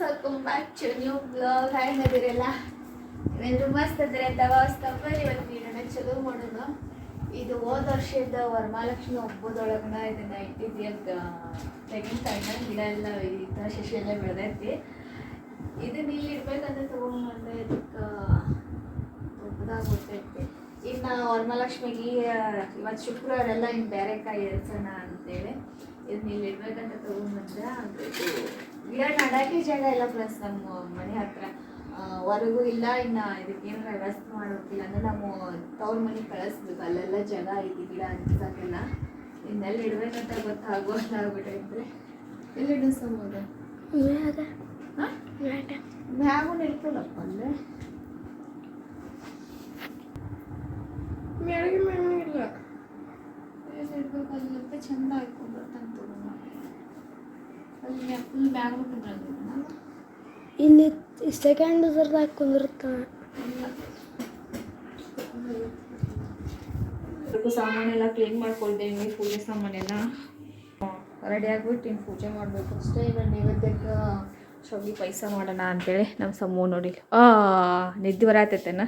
Welcome back to new blog hi ನದಿರಲ್ಲ ಏನಾದ್ರು ಮಸ್ತ್ ಅಂದರೆ ತಪ್ಪರಿ ಇವತ್ತು ನೀಡೋಣ ಚಲೋ ಮಾಡೋಣ ಇದು ಹೋದ ವರ್ಷದ ವರಮಹಾಲಕ್ಷ್ಮಿ ಹಬ್ಬದೊಳಗನ ಇದನ್ನ ಇಟ್ಟಿದ್ವಿ ಅಂತ ತೆಂಗಿನಕಾಯಿನ ಗಿಡ ಎಲ್ಲ ಈ ಥರ ಶಶಿ ಎಲ್ಲ ಬೆಳೆದೈತಿ. ಇದನ್ನ ಇಲ್ಲಿ ಇಡ್ಬೇಕಂದ್ರೆ ತೊಗೊಂಡ್ಬಂದೆ ಇದಕ್ಕೆ ಗೊತ್ತೈತಿ ಇನ್ನು ವರಮಹಾಲಕ್ಷ್ಮಿಗೆ, ಇವತ್ತು ಶುಕ್ರವಾರ ಎಲ್ಲ ಇನ್ನು ಬೇರೆ ಕಾಯಿ ಎರ್ಸೋಣ ಅಂತೇಳಿ. ಇದನ್ನ ಇಲ್ಲಿ ಇಡ್ಬೇಕಂತ ತೊಗೊಂಡ್ಬಂದ್ರೆ ಅದು ಗಿಡ ನಡಕ್ಕೆ ಜಾಗ ಇಲ್ಲ ಪ್ಲಸ್ ನಮ್ಮ ಮನೆ ಹತ್ರ. ಹೊರಗೂ ಇಲ್ಲ ಇನ್ನು ಇದಕ್ಕೆ ಏನಾರ ವ್ಯವಸ್ಥೆ ಮಾಡೋಕ್ಕಿಲ್ಲ ಅಂದ್ರೆ ನಾವು ತವ್ರ ಮನೆಗೆ ಕಳಿಸ್ಬೇಕು ಅಲ್ಲೆಲ್ಲ ಜಾಗ ಐತಿ ಗಿಡ ಹಂಚಕ್ಕೆಲ್ಲ ಇನ್ನೆಲ್ಲ ಇಡಬೇಕಂತ ಗೊತ್ತಾಗೋಲ್ಲ ಆಗ್ಬಿಟ್ಟೈತೆ ಎಲ್ಲಿ ಇಡಿಸೋದು ಹಾಂ? ಮ್ಯಾಗೂ ಇರ್ತದಪ್ಪ ಅಂದ್ರೆ? ಮ್ಯಾಗ ಮ್ಯಾಗಿ ಇಲ್ಲ ಎಲ್ಲಿ ಇಡ್ಬೇಕು ಅಲ್ಲಂತ ಚಂದ ಹಾಕೊಂಡ್ಬರ್ತಾನೆ ತಗೊಂಡು ಅಲ್ಲಿ ಫುಲ್ ಮ್ಯಾಗ್ ಬಿಟ್ಟು ಇಲ್ಲಿ ಸೆಕೆಂಡ್ ಅದರದಾಗ ಕುಂದಿರ್ತಾನೆ ಸ್ವಲ್ಪ ಸಾಮಾನೆಲ್ಲ ಕ್ಲೀನ್ ಮಾಡ್ಕೊಳ್ತೇವೆ ಪೂಜೆ ಸಾಮಾನೆಲ್ಲ ರೆಡಿ ಆಗ್ಬಿಟ್ಟು ಇನ್ನು ಪೂಜೆ ಮಾಡಬೇಕು. ಅಷ್ಟೇ ಈಗ ನೈವೇದ್ಯಕ್ಕೆ ಶಾವಿಗೆ ಪಾಯಸ ಮಾಡೋಣ ಅಂತೇಳಿ ನಮ್ಮ ಸಮ್ಮು ನೋಡಿ ಆ ನಿದ್ದೆ ಬರತೈತೆನ?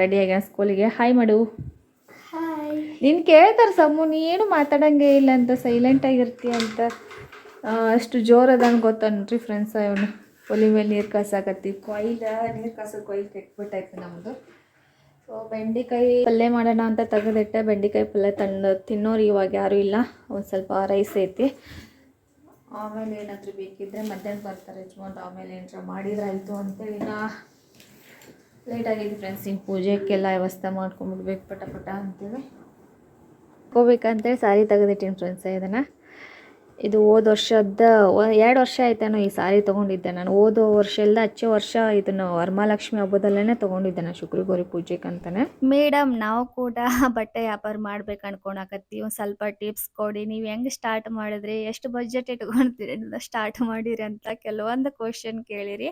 ರೆಡಿ ಆಗ್ಯಾನ ಸ್ಕೂಲಿಗೆ ಹಾಯ್ ಮಾಡು. ಹಾಯ್ ನೀನು ಕೇಳ್ತಾರೆ ಸಮ್ಮು ನೀನು ಮಾತಾಡಂಗೆ ಇಲ್ಲ ಅಂತ ಸೈಲೆಂಟ್ ಆಗಿರ್ತೀಯ ಅಂತ. ಆ, ಅಷ್ಟು ಜೋರು ಅದಾನ ಗೊತ್ತನ್ರಿ ಫ್ರೆಂಡ್ಸ್ ಇವನು ಒಲಿ ಮೇಲೆ ನೀರು ಕಾಸಾಕತ್ತಿ. ಕೊಯ್ಲ ನೀರು ಕಾಸ ಕೊಯ್ಲು ಕೆಟ್ಬಿಟ್ಟೈತೆ ನಮ್ಮದು ಸೊ ಬೆಂಡೆಕಾಯಿ ಪಲ್ಯ ಮಾಡೋಣ ಅಂತ ತೆಗೆದಿಟ್ಟೆ. ಬೆಂಡೆಕಾಯಿ ಪಲ್ಯ ತಂದು ತಿನ್ನೋರು ಇವಾಗ ಯಾರೂ ಇಲ್ಲ. ಒಂದು ಸ್ವಲ್ಪ ರೈಸ್ ಐತಿ. ಆಮೇಲೆ ಏನಾದರೂ ಬೇಕಿದ್ದರೆ ಮಧ್ಯಾಹ್ನ ಬರ್ತಾರೆ ಯಜಮಾನ್ ಆಮೇಲೆ ಏನಾರ ಮಾಡಿದ್ರೆ ಆಯಿತು ಅಂತೇಳಿ ನಾ ಲೇಟ್ ಆಗಿದೆ ಫ್ರೆಂಡ್ಸ್ ಹಿಂಗೆ ಪೂಜೆಗೆಲ್ಲ ವ್ಯವಸ್ಥೆ ಮಾಡ್ಕೊಂಬಿಡ್ಬೇಕು ಪಟ ಪಟ ಅಂತೇಳಿ. ಹೋಗ್ಬೇಕಂತೇಳಿ ಸಾರಿ ತೆಗೆದಿಟ್ಟಿನಿ ಫ್ರೆಂಡ್ಸ್ ಇದನ್ನು. ಇದು ಹೋದ ವರ್ಷದ ಎರಡು ವರ್ಷ ಆಯ್ತೇನೋ ಈ ಸಾರಿ ತೊಗೊಂಡಿದ್ದೆ ನಾನು. ಹೋದ ವರ್ಷ ಎಲ್ಲ ಹಚ್ಚೋ ವರ್ಷ ಇದನ್ನು ವರಮಹಾಲಕ್ಷ್ಮಿ ಹಬ್ಬದಲ್ಲೇ ತೊಗೊಂಡಿದ್ದೆ ನಾನು ಶುಕ್ರಗೌರಿ ಪೂಜೆಗಂತಾನೆ ಮೇಡಮ್ ನಾವು ಕೂಡ ಬಟ್ಟೆ ವ್ಯಾಪಾರ ಮಾಡ್ಬೇಕು ಅನ್ಕೊಳಕತ್ತೀವಿ ಒಂದು ಸ್ವಲ್ಪ ಟಿಪ್ಸ್ ಕೊಡಿ. ನೀವು ಹೆಂಗೆ ಸ್ಟಾರ್ಟ್ ಮಾಡಿದ್ರಿ? ಎಷ್ಟು ಬಜೆಟ್ ಇಟ್ಕೊಳ್ತೀರಿ ಸ್ಟಾರ್ಟ್ ಮಾಡಿರಿ ಅಂತ ಕೆಲವೊಂದು ಕ್ವಶನ್ ಕೇಳಿರಿ.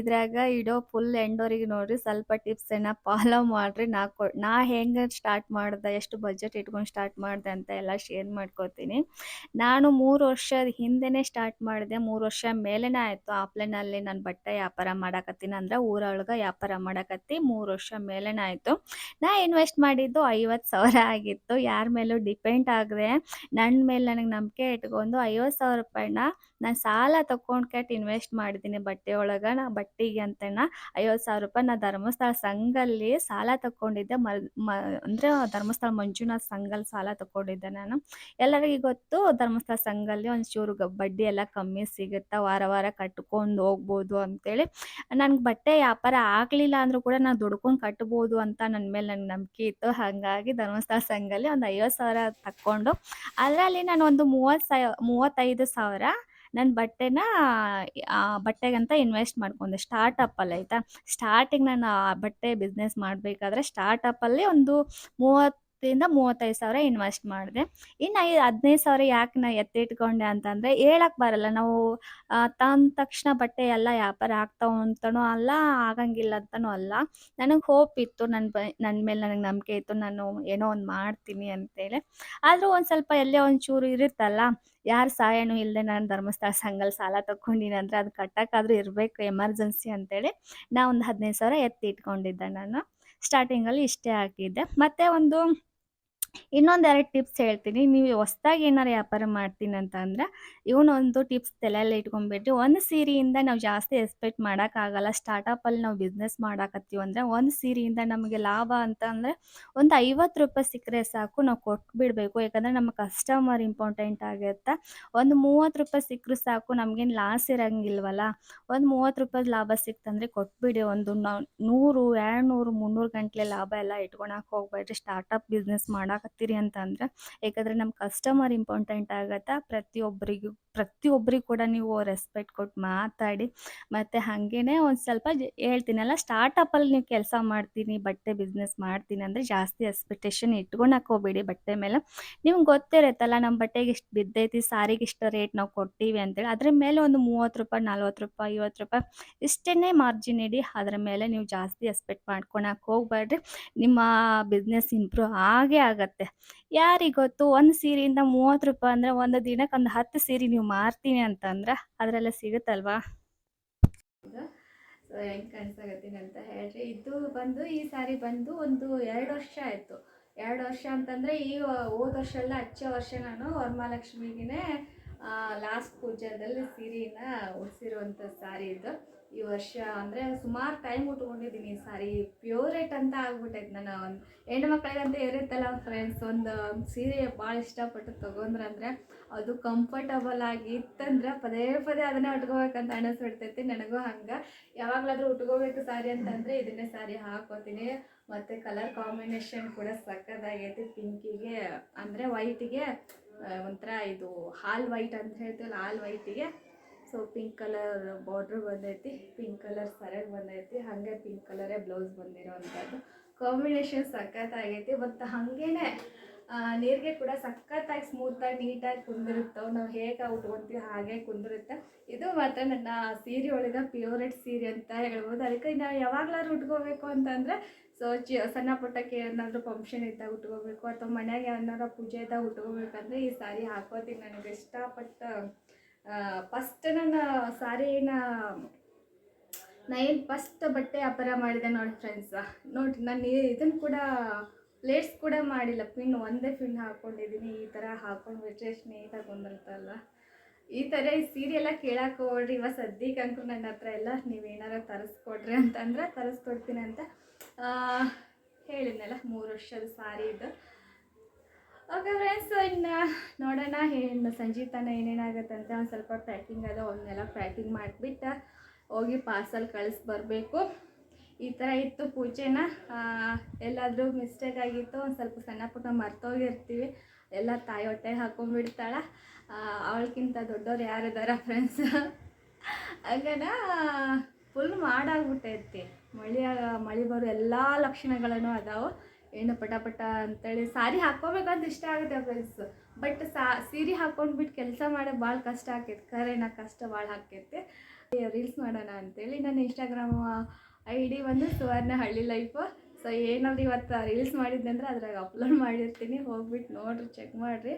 ಇದ್ರಾಗ ಇಡೋ ಫುಲ್ ಎಂಡೋರಿಗೆ ನೋಡ್ರಿ, ಸ್ವಲ್ಪ ಟಿಪ್ಸ್ ಏನ ಫಾಲೋ ಮಾಡ್ರಿ. ನಾ ಕೊ, ನಾ ಹೆಂಗೆ ಸ್ಟಾರ್ಟ್ ಮಾಡ್ದೆ, ಎಷ್ಟು ಬಜೆಟ್ ಇಟ್ಕೊಂಡು ಸ್ಟಾರ್ಟ್ ಮಾಡ್ದೆ ಅಂತ ಎಲ್ಲ ಶೇರ್ ಮಾಡ್ಕೋತೀನಿ. ನಾನು ಮೂರು ವರ್ಷದ ಹಿಂದೆನೆ ಸ್ಟಾರ್ಟ್ ಮಾಡಿದೆ. ಮೂರು ವರ್ಷ ಮೇಲೇನೆ ಆಯಿತು. ಆಫ್ಲೈನಲ್ಲಿ ನಾನು ಬಟ್ಟೆ ವ್ಯಾಪಾರ ಮಾಡಾಕತ್ತೀನಿ ಅಂದ್ರೆ ಊರೊಳಗೆ ವ್ಯಾಪಾರ ಮಾಡಾಕತ್ತಿ ಮೂರು ವರ್ಷ ಮೇಲೇನೆ ಆಯಿತು. ನಾ ಇನ್ವೆಸ್ಟ್ ಮಾಡಿದ್ದು ಐವತ್ತು ಸಾವಿರ ಆಗಿತ್ತು. ಯಾರ ಮೇಲೂ ಡಿಪೆಂಡ್ ಆಗದೆ. ನನ್ನ ಮೇಲೆ ನನಗೆ ನಂಬಿಕೆ ಇಟ್ಕೊಂಡು ಐವತ್ತು ಸಾವಿರ ರೂಪಾಯಿನ ನಾನು ಸಾಲ ತಗೊಂಡು ಕೆಟ್ಟು ಇನ್ವೆಸ್ಟ್ ಮಾಡಿದ್ದೀನಿ ಬಟ್ಟೆ ಒಳಗೆ. ನಾ ಬಟ್ಟೆಗೆ ಅಂತಣ್ಣ ಐವತ್ತು ಸಾವಿರ ರೂಪಾಯಿ ನಾ ಧರ್ಮಸ್ಥಳ ಸಂಘಲ್ಲಿ ಸಾಲ ತಗೊಂಡಿದ್ದೆ ಮ ಮ, ಅಂದರೆ ಧರ್ಮಸ್ಥಳ ಮಂಜುನಾಥ್ ಸಂಘಲ್ಲಿ ಸಾಲ ತಗೊಂಡಿದ್ದೆ ನಾನು. ಎಲ್ಲರಿಗೂ ಗೊತ್ತು ಧರ್ಮಸ್ಥಳ ಸಂಘಲ್ಲಿ ಒಂಚೂರು ಬಡ್ಡಿ ಎಲ್ಲ ಕಮ್ಮಿ ಸಿಗುತ್ತಾ ವಾರ ವಾರ ಕಟ್ಕೊಂಡು ಹೋಗ್ಬೋದು ಅಂತೇಳಿ. ನನ್ಗೆ ಬಟ್ಟೆ ವ್ಯಾಪಾರ ಆಗಲಿಲ್ಲ ಅಂದರೂ ಕೂಡ ನಾನು ದುಡ್ಕೊಂಡು ಕಟ್ಬೋದು ಅಂತ ನನ್ನ ಮೇಲೆ ನನಗೆ ನಂಬಿಕೆ ಇತ್ತು. ಹಾಗಾಗಿ ಧರ್ಮಸ್ಥಳ ಸಂಘಲ್ಲಿ ಒಂದು ಐವತ್ತು ಸಾವಿರ ತಕ್ಕೊಂಡು ಅದರಲ್ಲಿ ನಾನು ಒಂದು ಮೂವತ್ತು ಸಾವ ಮೂವತ್ತೈದು ಸಾವಿರ ನನ್ನ ಬಟ್ಟೆನ ಬಟ್ಟೆಗಂತ ಇನ್ವೆಸ್ಟ್ ಮಾಡ್ಕೊಂಡೆ. ಸ್ಟಾರ್ಟಪ್ಪಲ್ಲಿ ಆಯ್ತಾ? ಸ್ಟಾರ್ಟಿಂಗ್ ನಾನು ಬಟ್ಟೆ ಬಿಸ್ನೆಸ್ ಮಾಡಬೇಕಾದ್ರೆ ಸ್ಟಾರ್ಟಪ್ಪಲ್ಲಿ ಒಂದು ಮೂವತ್ತರಿಂದ ಮೂವತ್ತೈದು ಸಾವಿರ ಇನ್ವೆಸ್ಟ್ ಮಾಡಿದೆ. ಇನ್ನು ಐ ಹದಿನೈದು ಸಾವಿರ ಯಾಕೆ ನಾ ಎತ್ತಿಟ್ಕೊಂಡೆ ಅಂತಂದರೆ ಹೇಳಕ್ಕೆ ಬರಲ್ಲ. ನಾವು ತಂದ ತಕ್ಷಣ ಬಟ್ಟೆ ಎಲ್ಲ ವ್ಯಾಪಾರ ಆಗ್ತಾವ ಅಂತನೂ ಅಲ್ಲ, ಆಗಂಗಿಲ್ಲ ಅಂತನೂ ಅಲ್ಲ. ನನಗೆ ಹೋಪ್ ಇತ್ತು ನನ್ನ ಬ ನನ್ನ ಮೇಲೆ ನನಗೆ ನಂಬಿಕೆ ಇತ್ತು, ನಾನು ಏನೋ ಒಂದು ಮಾಡ್ತೀನಿ ಅಂತೇಳಿ. ಆದರೂ ಒಂದು ಸ್ವಲ್ಪ ಎಲ್ಲೇ ಒಂಚೂರು ಇರುತ್ತಲ್ಲ, ಯಾರ ಸಹಾಯನೂ ಇಲ್ಲದೆ ನಾನು ಧರ್ಮಸ್ಥಳ ಸಂಘಲ್ಲಿ ಸಾಲ ತಗೊಂಡಿನಿ ಅಂದರೆ ಅದು ಕಟ್ಟೋಕ್ಕಾದ್ರೂ ಇರಬೇಕು ಎಮರ್ಜೆನ್ಸಿ ಅಂತೇಳಿ ನಾ ಒಂದು ಹದಿನೈದು ಸಾವಿರ ಎತ್ತಿ ಇಟ್ಕೊಂಡಿದ್ದೆ ನಾನು ಸ್ಟಾರ್ಟಿಂಗಲ್ಲಿ ಇಷ್ಟೇ ಹಾಕಿದ್ದೆ. ಮತ್ತು ಒಂದು ಇನ್ನೊಂದು ಎರಡು ಟಿಪ್ಸ್ ಹೇಳ್ತೀನಿ. ನೀವು ಹೊಸದಾಗಿ ಏನಾರು ವ್ಯಾಪಾರ ಮಾಡ್ತೀನಿ ಅಂತ ಅಂದ್ರೆ, ಇವನೊಂದು ಟಿಪ್ಸ್ ತಲೆಯಲ್ಲಿ ಇಟ್ಕೊಂಡ್ಬಿಟ್ಟು, ಒಂದು ಸೀರೆಯಿಂದ ನಾವು ಜಾಸ್ತಿ ಎಕ್ಸ್ಪೆಕ್ಟ್ ಮಾಡೋಕ್ಕಾಗಲ್ಲ ಸ್ಟಾರ್ಟಪ್ಪಲ್ಲಿ ನಾವು ಬಿಸ್ನೆಸ್ ಮಾಡಾಕತ್ತೀವಿ ಅಂದ್ರೆ, ಒಂದು ಸೀರೆಯಿಂದ ನಮಗೆ ಲಾಭ ಅಂತ ಅಂದರೆ, ಒಂದು ಐವತ್ತು ರೂಪಾಯಿ ಸಿಕ್ಕರೆ ಸಾಕು, ನಾವು ಕೊಟ್ಬಿಡಬೇಕು. ಯಾಕಂದ್ರೆ ನಮ್ಮ ಕಸ್ಟಮರ್ ಇಂಪಾರ್ಟೆಂಟ್ ಆಗಿರುತ್ತೆ. ಒಂದು ಮೂವತ್ತು ರೂಪಾಯಿ ಸಿಕ್ಕರೂ ಸಾಕು, ನಮಗೇನು ಲಾಸ್ ಇರಂಗಿಲ್ವಲ್ಲ. ಒಂದು ಮೂವತ್ತು ರೂಪಾಯಿ ಲಾಭ ಸಿಕ್ತಂದ್ರೆ ಕೊಟ್ಬಿಡಿ. ಒಂದು ನೂರು ಎರಡು ನೂರು ಮುನ್ನೂರು ಗಂಟ್ಲೆ ಲಾಭ ಎಲ್ಲ ಇಟ್ಕೊಳಕ್ಕೆ ಹೋಗ್ಬೇಡ್ರಿ. ಸ್ಟಾರ್ಟಪ್ ಬಿಸ್ನೆಸ್ ಮಾಡಾಕತ್ತೀರಿ ಅಂತಂದ್ರೆ ಯಾಕಂದರೆ ನಮ್ಮ ಕಸ್ಟಮರ್ ಇಂಪಾರ್ಟೆಂಟ್ ಆಗತ್ತಾ. ಪ್ರತಿಯೊಬ್ಬರಿಗೂ ಪ್ರತಿಯೊಬ್ಬರಿಗೂ ಕೂಡ ನೀವು ರೆಸ್ಪೆಕ್ಟ್ ಕೊಟ್ಟು ಮಾತಾಡಿ. ಮತ್ತು ಹಾಗೇನೆ ಒಂದು ಸ್ವಲ್ಪ ಹೇಳ್ತೀನಲ್ಲ ಸ್ಟಾರ್ಟಪ್ಪಲ್ಲಿ ನೀವು ಕೆಲಸ ಮಾಡ್ತೀನಿ, ಬಟ್ಟೆ ಬಿಸ್ನೆಸ್ ಮಾಡ್ತೀನಿ ಅಂದರೆ ಜಾಸ್ತಿ ಎಕ್ಸ್ಪೆಕ್ಟೇಷನ್ ಇಟ್ಕೊಂಡು ಹಾಕೋಬೇಡಿ ಬಟ್ಟೆ ಮೇಲೆ. ನಿಮ್ಗೆ ಗೊತ್ತಿರತ್ತಲ್ಲ ನಮ್ಮ ಬಟ್ಟೆಗೆ ಇಷ್ಟು ಬಿದ್ದೈತಿ, ಸಾರಿಗೆ ಇಷ್ಟು ರೇಟ್ ನಾವು ಕೊಡ್ತೀವಿ ಅಂತೇಳಿ. ಅದ್ರ ಮೇಲೆ ಒಂದು ಮೂವತ್ತು ರೂಪಾಯಿ, ನಲ್ವತ್ತು ರೂಪಾಯಿ, ಐವತ್ತು ರೂಪಾಯಿ ಇಷ್ಟೇ ಮಾರ್ಜಿನ್ ಇಡಿ. ಅದ್ರ ಮೇಲೆ ನೀವು ಜಾಸ್ತಿ ಎಕ್ಸ್ಪೆಕ್ಟ್ ಮಾಡ್ಕೊಳಕ್ಕೆ ಹೋಗ್ಬೇಡ್ರಿ ನಿಮ್ಮ ಬಿಸ್ನೆಸ್ ಇಂಪ್ರೂವ್ ಆಗೇ ಆಗತ್ತೆ. ಯಾರಿಗೆ ಗೊತ್ತು, ಒಂದು ಸೀರೆಯಿಂದ ಮೂವತ್ತು ರೂಪಾಯಿ ಅಂದರೆ ಒಂದು ದಿನಕ್ಕೆ ಒಂದು ಹತ್ತು ಸೀರೆ ನೀವು ಮಾರ್ತೀನಿ ಅಂತಂದ್ರೆ ಅದರೆಲ್ಲ ಸಿಗುತ್ತಲ್ವಾ? ಹೆಂಗೆ ಕಾಣಿಸಾಗತ್ತೀನಿ ಅಂತ ಹೇಳ್ರಿ. ಇದು ಬಂದು, ಈ ಸಾರಿ ಬಂದು ಒಂದು ಎರಡು ವರ್ಷ ಆಯಿತು. ಎರಡು ವರ್ಷ ಅಂತಂದರೆ ಈ ಹೋದ ವರ್ಷ ಎಲ್ಲ ಹಚ್ಚ ವರ್ಷ ನಾನು ವರಮಹಾಲಕ್ಷ್ಮಿಗೆ ಲಾಸ್ಟ್ ಪೂಜಾದಲ್ಲಿ ಸೀರೆನ ಉಡಿಸಿರುವಂಥ ಸಾರಿ ಇದು. ಈ ವರ್ಷ ಅಂದರೆ ಸುಮಾರು ಟೈಮ್ ಉಟ್ಕೊಂಡಿದ್ದೀನಿ ಈ ಸಾರಿ. ಪ್ಯೂರೇಟ್ ಅಂತ ಆಗ್ಬಿಟ್ಟೈತೆ. ನಾನು ಒಂದು ಹೆಣ್ಣು ಮಕ್ಕಳಿಗಂತ ಇರುತ್ತಲ್ಲ ಫ್ರೆಂಡ್ಸ್ ಒಂದು ಸೀರೆ ಭಾಳ ಇಷ್ಟಪಟ್ಟು ತೊಗೊಂಡ್ರಂದ್ರೆ ಅದು ಕಂಫರ್ಟಬಲ್ ಆಗಿ ಇತ್ತಂದ್ರೆ ಪದೇ ಪದೇ ಅದನ್ನೇ ಉಟ್ಕೋಬೇಕಂತ ಅನಿಸ್ಬಿಡ್ತೈತಿ. ನನಗೂ ಹಂಗೆ. ಯಾವಾಗಲಾದ್ರೂ ಉಟ್ಕೋಬೇಕು ಸಾರಿ ಅಂತಂದರೆ ಇದನ್ನೇ ಸಾರಿ ಹಾಕೋತೀನಿ. ಮತ್ತು ಕಲರ್ ಕಾಂಬಿನೇಷನ್ ಕೂಡ ಸಕ್ಕದಾಗೈತಿ. ಪಿಂಕಿಗೆ ಅಂದರೆ ವೈಟಿಗೆ ಒಂಥರ ಇದು ಹಾಲ್ ವೈಟ್ ಅಂತ ಹೇಳ್ತೀವಲ್ಲ, ಹಾಲ್ ವೈಟಿಗೆ ಸೊ ಪಿಂಕ್ ಕಲರ್ ಬಾರ್ಡ್ರ್ ಬಂದೈತಿ ಪಿಂಕ್ ಕಲರ್ ಸರಿಯಾಗಿ ಬಂದೈತಿ, ಹಾಗೆ ಪಿಂಕ್ ಕಲರೇ ಬ್ಲೌಸ್ ಬಂದಿರೋವಂಥದ್ದು. ಕಾಂಬಿನೇಷನ್ ಸಖತ್ತಾಗೈತಿ ಮತ್ತು ಹಾಗೇನೆ ನೀರಿಗೆ ಕೂಡ ಸಖತ್ತಾಗಿ ಸ್ಮೂತಾಗಿ ನೀಟಾಗಿ ಕುಂದಿರುತ್ತವೆ. ನಾವು ಹೇಗೆ ಉಟ್ಕೊತೀವಿ ಹಾಗೆ ಕುಂದಿರುತ್ತೆ. ಇದು ಮಾತ್ರ ನನ್ನ ಸೀರೆ ಒಳಗೆ ಪ್ಯೂರೆಟ್ ಸೀರೆ ಅಂತ ಹೇಳ್ಬೋದು. ಅದಕ್ಕೆ ನಾವು ಯಾವಾಗಲಾದ್ರೂ ಉಟ್ಕೋಬೇಕು ಅಂತಂದರೆ, ಸೊ, ಚಿ, ಸಣ್ಣ ಪುಟ್ಟಕ್ಕೆ ಏನಾದರೂ ಫಂಕ್ಷನ್ ಇದ್ದಾಗ ಉಟ್ಕೋಬೇಕು, ಅಥವಾ ಮನ್ಯಾಗ ಏನಾದ್ರೂ ಪೂಜೆ ಇದ್ದಾಗ ಉಟ್ಕೋಬೇಕಂದ್ರೆ ಈ ಸಾರಿ ಹಾಕೋತೀನಿ. ನನಗೆ ಇಷ್ಟಪಟ್ಟು ಫಸ್ಟ್ ನನ್ನ ಸಾರಿನ ನಾ ಫಸ್ಟ್ ಬಟ್ಟೆ ವ್ಯಾಪಾರ ಮಾಡಿದೆ ನೋಡಿ ಫ್ರೆಂಡ್ಸ್ ನೋಡಿ ನಾನು ಇದನ್ನು ಕೂಡ ಪ್ಲೇಟ್ಸ್ ಕೂಡ ಮಾಡಿಲ್ಲ. ಪಿನ್ ಒಂದೇ ಪಿನ್ ಹಾಕ್ಕೊಂಡಿದ್ದೀನಿ ಈ ಥರ ಹಾಕೊಂಡ್ಬಿಟ್ರೆ ನೀಟಾಗಿ ಬಂದಿರ್ತಲ್ಲ ಈ ಥರ ಈ ಸೀರೆ ಎಲ್ಲ ಕೇಳಕ್ಕೆ ಹೋಗ್ರಿ ಇವಾಗ ಸದ್ಯಕ್ಕೆ ನನ್ನ ಹತ್ರ ಎಲ್ಲ ನೀವೇನಾರ ತರಿಸ್ಕೊಡ್ರಿ ಅಂತಂದ್ರೆ ತರಿಸ್ಕೊಡ್ತೀನಿ ಅಂತ ಹೇಳಿದ್ನಲ್ಲ ಮೂರು ವರ್ಷದ ಸಾರಿ ಇದು. ಓಕೆ ಫ್ರೆಂಡ್ಸ್ ಇನ್ನು ನೋಡೋಣ ಏನು ಸಂಜೆ ತನ ಏನೇನಾಗುತ್ತೆ ಅಂತ ಒಂದು ಸ್ವಲ್ಪ ಪ್ಯಾಕಿಂಗ್ ಅದ ಅವನ್ನೆಲ್ಲ ಪ್ಯಾಕಿಂಗ್ ಮಾಡಿಬಿಟ್ಟು ಹೋಗಿ ಪಾರ್ಸಲ್ ಕಳಿಸಿ ಬರಬೇಕು. ಈ ಥರ ಇತ್ತು ಪೂಜೆನ. ಎಲ್ಲಾದರೂ ಮಿಸ್ಟೇಕ್ ಆಗಿತ್ತು, ಒಂದು ಸ್ವಲ್ಪ ಸಣ್ಣ ಪುಟ್ಟ ಮರ್ತೋಗಿರ್ತೀವಿ. ಎಲ್ಲ ತಾಯಿ ಹೊಟ್ಟೆ ಹಾಕೊಂಡ್ಬಿಡ್ತಾಳೆ. ಅವಳಕ್ಕಿಂತ ದೊಡ್ಡವ್ರು ಯಾರಿದಾರ ಫ್ರೆಂಡ್ಸ್ ಹಂಗನ ಫುಲ್ ಮಾಡಾಗ್ಬಿಟ್ಟೈತಿ. ಮಳೆ ಮಳೆ ಬರೋ ಎಲ್ಲ ಲಕ್ಷಣಗಳನ್ನು ಅದಾವೆ. ಏನು ಪಟ ಪಟ ಅಂತೇಳಿ ಸಾರಿ ಹಾಕ್ಕೋಬೇಕಂತ ಇಷ್ಟ ಆಗುತ್ತೆ ಫ್ರೆಂಡ್ಸ್ ಬಟ್ ಸಾ, ಸೀರೆ ಹಾಕ್ಕೊಂಡ್ಬಿಟ್ಟು ಕೆಲಸ ಮಾಡೋಕೆ ಭಾಳ ಕಷ್ಟ ಆಕೈತೆ. ನಾ ಕಷ್ಟ ಭಾಳ ಆಕೈತಿ. ರೀಲ್ಸ್ ಮಾಡೋಣ ಅಂತೇಳಿ ನನ್ನ ಇನ್ಸ್ಟಾಗ್ರಾಮ್ ಐ ಡಿ ಬಂದು ಸುವರ್ಣ ಹಳ್ಳಿ ಲೈಫು ಸೊ ಏನಾದ್ರು ಇವತ್ತು ರೀಲ್ಸ್ ಮಾಡಿದ್ದೆ ಅಂದ್ರೆ ಅದ್ರಾಗ ಅಪ್ಲೋಡ್ ಮಾಡಿರ್ತೀನಿ. ಹೋಗ್ಬಿಟ್ಟು ನೋಡ್ರಿ ಚೆಕ್ ಮಾಡಿರಿ.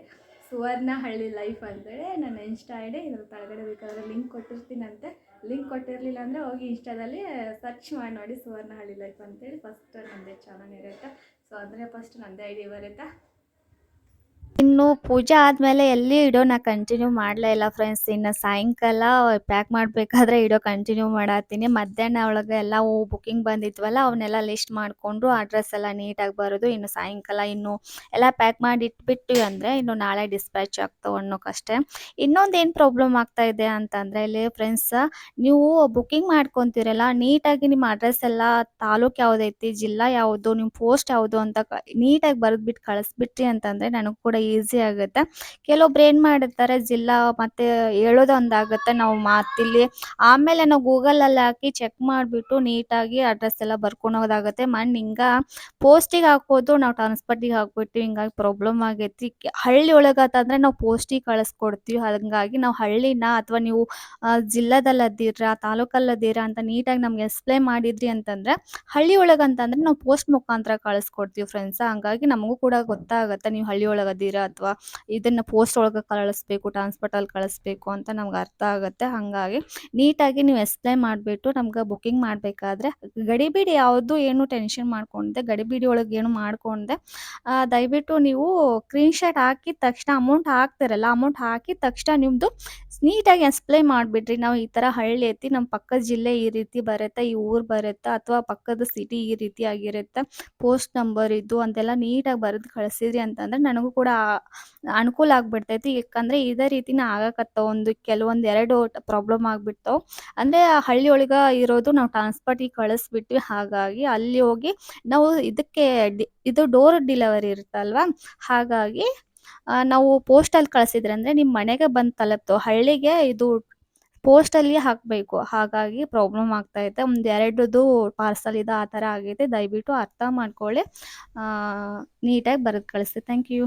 ಸುವರ್ಣ ಹಳ್ಳಿ ಲೈಫ್ ಅಂತೇಳಿ ನನ್ನ ಇನ್ಸ್ಟಾ ಐ ಡಿ ಇದ್ರ ಕೆಳಗಡೆ ಬೇಕಾದ್ರೆ ಲಿಂಕ್ ಕೊಟ್ಟಿರ್ತೀನಂತೆ. ಲಿಂಕ್ ಕೊಟ್ಟಿರಲಿಲ್ಲ ಅಂದರೆ ಹೋಗಿ ಇನ್ಸ್ಟಾದಲ್ಲಿ ಸರ್ಚ್ ಮಾಡಿ ನೋಡಿ ಸುವರ್ಣ ಹಳ್ಳಿ ಲೈಫ್ ಅಂತೇಳಿ ಫಸ್ಟ್ ನನ್ನದೇ ಚಾನಲ್ ಇರುತ್ತೆ. ಸೊ ಅಂದರೆ ಫಸ್ಟ್ ನನ್ನದೇ ಐ ಡಿ ಬರುತ್ತೆ. ಇನ್ನು ಪೂಜೆ ಆದಮೇಲೆ ಎಲ್ಲಿ ಇಡೋ ನಾ ಕಂಟಿನ್ಯೂ ಮಾಡ್ಲೇ ಇಲ್ಲ ಫ್ರೆಂಡ್ಸ್ ಇನ್ನು ಸಾಯಂಕಾಲ ಪ್ಯಾಕ್ ಮಾಡಬೇಕಾದ್ರೆ ಇಡೋ ಕಂಟಿನ್ಯೂ ಮಾಡತ್ತೀನಿ. ಮಧ್ಯಾಹ್ನ ಒಳಗೆ ಎಲ್ಲ ಬುಕಿಂಗ್ ಬಂದಿದ್ವಲ್ಲ ಅವನ್ನೆಲ್ಲ ಲಿಸ್ಟ್ ಮಾಡಿಕೊಂಡು ಅಡ್ರೆಸ್ ಎಲ್ಲ ನೀಟಾಗಿ ಬರೋದು. ಇನ್ನು ಸಾಯಂಕಾಲ ಇನ್ನು ಎಲ್ಲ ಪ್ಯಾಕ್ ಮಾಡಿ ಇಟ್ಬಿಟ್ಟು ಅಂದರೆ ಇನ್ನು ನಾಳೆ ಡಿಸ್ಪ್ಯಾಚ್ ಆಗ್ತಾವೆ ಅನ್ನೋಕ್ಕಷ್ಟೇ ಇನ್ನೊಂದು ಏನು ಪ್ರಾಬ್ಲಮ್ ಆಗ್ತಾ ಇದೆ ಅಂತಂದರೆ ಇಲ್ಲಿ ಫ್ರೆಂಡ್ಸ್ ನೀವು ಬುಕ್ಕಿಂಗ್ ಮಾಡ್ಕೊತೀರಲ್ಲ ನೀಟಾಗಿ ನಿಮ್ಮ ಅಡ್ರೆಸ್ ಎಲ್ಲ ತಾಲೂಕು ಯಾವುದೈತಿ ಜಿಲ್ಲಾ ಯಾವುದು ನಿಮ್ಮ ಪೋಸ್ಟ್ ಯಾವುದು ಅಂತ ನೀಟಾಗಿ ಬರೆದ್ಬಿಟ್ಟು ಕಳಿಸ್ಬಿಟ್ರಿ ಅಂತಂದರೆ ನನಗೆ ಕೂಡ ಈಸಿ ಆಗುತ್ತೆ. ಕೆಲವೊಬ್ರು ಏನು ಮಾಡಿರ್ತಾರೆ, ಜಿಲ್ಲಾ ಮತ್ತೆ ಹೇಳೋದು ಒಂದಾಗುತ್ತೆ ನಾವು ಮಾತಿಲ್ಲಿ ಆಮೇಲೆ ನಾವು ಗೂಗಲಲ್ಲಿ ಹಾಕಿ ಚೆಕ್ ಮಾಡಿಬಿಟ್ಟು ನೀಟಾಗಿ ಅಡ್ರೆಸ್ ಎಲ್ಲ ಬರ್ಕೊಂಡು ಹೋಗೋದಾಗುತ್ತೆ ಮಣ್ಣು ಹಿಂಗೆ ಪೋಸ್ಟಿಗೆ ಹಾಕೋದು ನಾವು ಟ್ರಾನ್ಸ್ಪೋರ್ಟಿಗೆ ಹಾಕ್ಬಿಟ್ಟು ಹಿಂಗಾಗಿ ಪ್ರಾಬ್ಲಮ್ ಆಗೈತಿ. ಹಳ್ಳಿ ಒಳಗಾತಂದ್ರೆ ನಾವು ಪೋಸ್ಟಿಗೆ ಕಳಿಸ್ಕೊಡ್ತೀವಿ. ಹಾಗಾಗಿ ನಾವು ಹಳ್ಳಿನ ಅಥವಾ ನೀವು ಜಿಲ್ಲಾದಲ್ಲಿ ಅದ್ದೀರಾ ತಾಲೂಕಲ್ಲಿ ಅದಿರಾ ಅಂತ ನೀಟಾಗಿ ನಮ್ಗೆ ಎಕ್ಸ್ಪ್ಲೈನ್ ಮಾಡಿದ್ರಿ ಅಂತಂದ್ರೆ, ಹಳ್ಳಿ ಒಳಗಂತಂದ್ರೆ ನಾವು ಪೋಸ್ಟ್ ಮುಖಾಂತರ ಕಳಿಸ್ಕೊಡ್ತೀವಿ ಫ್ರೆಂಡ್ಸ್ ಹಂಗಾಗಿ ನಮಗೂ ಕೂಡ ಗೊತ್ತಾಗುತ್ತೆ. ನೀವು ಹಳ್ಳಿ ಒಳಗೆ ಅಥವಾ ಇದನ್ನ ಪೋಸ್ಟ್ ಒಳಗೆ ಕಳಿಸ್ಬೇಕು ಟ್ರಾನ್ಸ್ಪೋರ್ಟಲ್ಲಿ ಕಳಿಸ್ಬೇಕು ಅಂತ ನಮ್ಗೆ ಅರ್ಥ ಆಗುತ್ತೆ. ಹಾಗಾಗಿ ನೀಟಾಗಿ ನೀವು ಎಕ್ಸ್ಪ್ಲೈನ್ ಮಾಡಿಬಿಟ್ಟು ನಮ್ಗೆ ಬುಕ್ಕಿಂಗ್ ಮಾಡಬೇಕಾದ್ರೆ ಗಡಿಬಿಡಿ ಯಾವುದು ಏನು ಟೆನ್ಷನ್ ಮಾಡ್ಕೊಂಡೆ ಗಡಿಬಿಡಿ ಒಳಗೆ ಏನು ಮಾಡ್ಕೊಂಡೆ ದಯವಿಟ್ಟು ನೀವು ಸ್ಕ್ರೀನ್ಶಾಟ್ ಹಾಕಿದ ತಕ್ಷಣ ಅಮೌಂಟ್ ಹಾಕ್ತಿರಲ್ಲ ಅಮೌಂಟ್ ಹಾಕಿದ ತಕ್ಷಣ ನಿಮ್ಮದು ನೀಟಾಗಿ ಎಕ್ಸ್ಪ್ಲೈನ್ ಮಾಡಿಬಿಡ್ರಿ. ನಾವು ಈ ಥರ ಹಳ್ಳಿ ಐತಿ ನಮ್ಮ ಪಕ್ಕದ ಜಿಲ್ಲೆ ಈ ರೀತಿ ಬರುತ್ತೆ, ಈ ಊರು ಬರುತ್ತೆ, ಅಥವಾ ಪಕ್ಕದ ಸಿಟಿ ಈ ರೀತಿ ಆಗಿರುತ್ತೆ ಪೋಸ್ಟ್ ನಂಬರ್ ಇದ್ದು ಅಂತೆಲ್ಲ ನೀಟಾಗಿ ಬರೆದು ಕಳಿಸಿದ್ರಿ ಅಂತಂದ್ರೆ ನನಗೂ ಕೂಡ ಅನುಕೂಲ ಆಗ್ಬಿಡ್ತೈತಿ. ಯಾಕಂದ್ರೆ ಇದೇ ರೀತಿನ ಆಗಕತ್ತಾವ ಒಂದು ಕೆಲವೊಂದು ಎರಡು ಪ್ರಾಬ್ಲಮ್ ಆಗ್ಬಿಡ್ತಾವ ಅಂದ್ರೆ ಹಳ್ಳಿ ಒಳಗೆ ಇರೋದು ನಾವು ಟ್ರಾನ್ಸ್ಪೋರ್ಟಿಗೆ ಕಳಿಸ್ಬಿಟ್ವಿ. ಹಾಗಾಗಿ ಅಲ್ಲಿ ಹೋಗಿ ನಾವು ಇದಕ್ಕೆ ಇದು ಡೋರ್ ಡೆಲಿವರಿ ಇರುತ್ತಲ್ವಾ? ಹಾಗಾಗಿ ನಾವು ನಾವು ಪೋಸ್ಟಲ್ಲಿ ಕಳಿಸಿದ್ರೆ ಅಂದ್ರೆ ನಿಮ್ಮ ಮನೆಗೆ ಬಂದು ತಲುಪ್ತು. ಹಳ್ಳಿಗೆ ಇದು ಪೋಸ್ಟಲ್ಲಿ ಹಾಕಬೇಕು. ಹಾಗಾಗಿ ಪ್ರಾಬ್ಲಮ್ ಆಗ್ತಾಯಿದೆ ಒಂದು ಎರಡದು ಪಾರ್ಸಲ್ ಇದೆ ಆ ಥರ ಆಗೈತೆ. ದಯವಿಟ್ಟು ಅರ್ಥ ಮಾಡ್ಕೊಳ್ಳಿ. ನೀಟಾಗಿ ಬರೆದು ಕಳಿಸಿ. Thank you